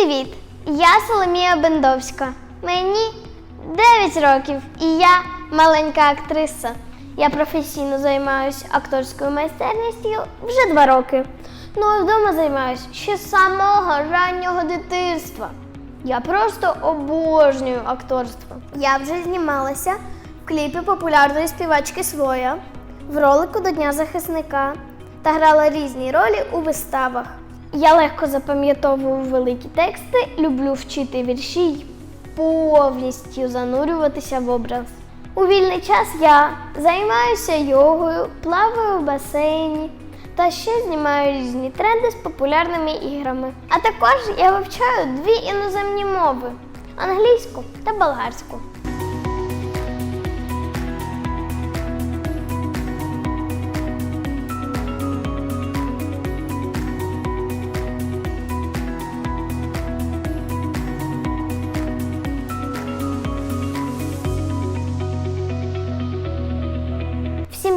Привіт! Я Соломія Бендовська. Мені 9 років і я маленька актриса. Я професійно займаюся акторською майстерністю вже 2 роки. Ну а вдома займаюся ще з самого раннього дитинства. Я просто обожнюю акторство. Я вже знімалася в кліпі популярної співачки Своя, в ролику до Дня захисника та грала різні ролі у виставах. Я легко запам'ятовую великі тексти, люблю вчити вірші й повністю занурюватися в образ. У вільний час я займаюся йогою, плаваю в басейні та ще знімаю різні тренди з популярними іграми. А також я вивчаю дві іноземні мови англійську та болгарську.